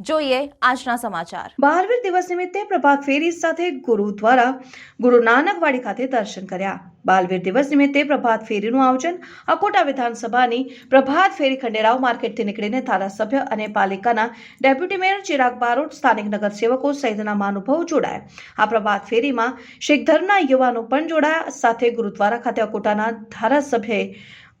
જોઈએ આજના સમાચાર. બારવીર દિવસ નિમિત્તે પ્રભાત ફેરી સાથે ગુરુ દ્વારા ગુરુ નાનક ખાતે દર્શન કર્યા. બાલવીર દિવસ નિમિત્તે પ્રભાત ફેરીનું આયોજન અકોટા વિધાનસભાની પ્રભાત ફેરી ખંડેરાવ માર્કેટથી નીકળીને ધારાસભ્ય અને પાલિકાના ડેપ્યુટી મેયર ચિરાગ બારોટ, સ્થાનિક નગરસેવકો સહિતના મહાનુભાવો જોડાયા. આ પ્રભાત ફેરીમાં શીખ ધર્મના યુવાનો પણ જોડાયા. સાથે ગુરુદ્વારા ખાતે અકોટાના ધારાસભ્યએ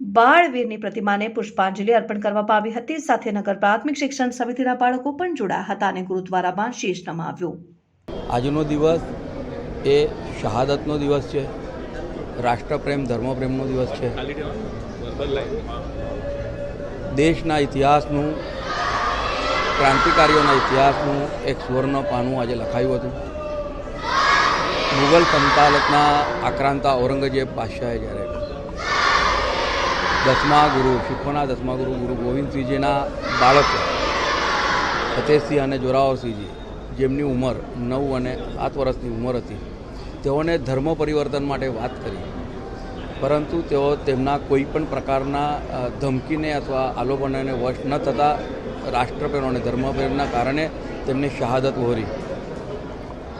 બાળવીરની પ્રતિમાને પુષ્પાંજલિ અર્પણ કરવામાં આવી હતી. સાથે નગર પ્રાથમિક શિક્ષણ સમિતિના બાળકો પણ જોડાયા હતા અને ગુરુદ્વારામાં શીશ નમાવ્યો. આજનો દિવસ એ શહાદતનો દિવસ છે. રાષ્ટ્રપ્રેમ, ધર્મપ્રેમનો દિવસ છે. દેશના ઇતિહાસનું, ક્રાંતિકારીઓના ઇતિહાસનું એક સુવર્ણ પાનું આજે લખાયું હતું. મુગલ સંતાલકના આક્રાંતા ઔરંગઝેબ બાદશાહે જ્યારે દસમા ગુરુ, શીખોના દસમા ગુરુ ગુરુ ગોવિંદસિંહજીના બાળકો, ફતેહસિંહ અને જોરાવરસિંહજી, જેમની ઉંમર નવ અને સાત વર્ષની ઉંમર હતી. તેઓને ધર્મ પરિવર્તન માટે વાત કરી. પરંતુ તેઓ તેમના કોઈ પણ પ્રકારના ધમકીને અથવા આલોપનને વશ ન થતાં રાષ્ટ્રપ્રેમ અને ધર્મપ્રેમના કારણે તેમને શહાદત વહોરી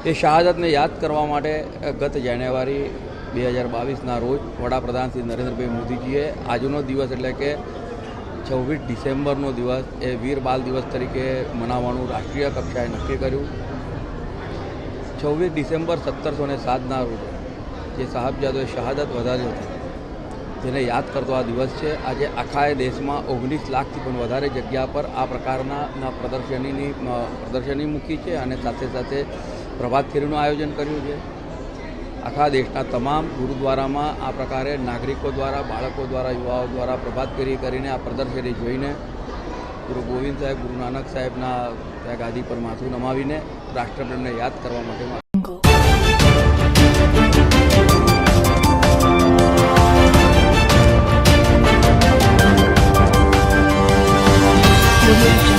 એ શહાદતને યાદ કરવા માટે ગત જાન્યુઆરી બે હજાર બાવીસના રોજ વડાપ્રધાન શ્રી નરેન્દ્રભાઈ મોદીજીએ આજનો દિવસ એટલે કે છવ્વીસ ડિસેમ્બરનો દિવસ એ વીર બાલ દિવસ તરીકે મનાવવાનું રાષ્ટ્રીય કક્ષાએ નક્કી કર્યું. છવ્વીસ ડિસેમ્બર સત્તરસો ને સાતના રોજ જે સાહેબજાદોએ શહાદત વધારી હતી તેને યાદ કરતો આ દિવસ છે, આજે આખા દેશમાં ઓગણીસ લાખથી પણ વધારે જગ્યા પર આ પ્રકારના પ્રદર્શનીની પ્રદર્શની મૂકી છે અને સાથે સાથે પ્રભાત ફેરીનું આયોજન કર્યું છે. આખા દેશના તમામ ગુરુદ્વારામાં આ પ્રકારે નાગરિકો દ્વારા, બાળકો દ્વારા, યુવાઓ દ્વારા પ્રભાત ફેરી કરીને આ પ્રદર્શની જોઈને ગુરુ ગોવિંદ સાહેબ, ગુરુ નાનક સાહેબના ત્યાં ગાદી પર માથું નમાવીને રાષ્ટ્રપ્રેમને યાદ કરવા માટે Thank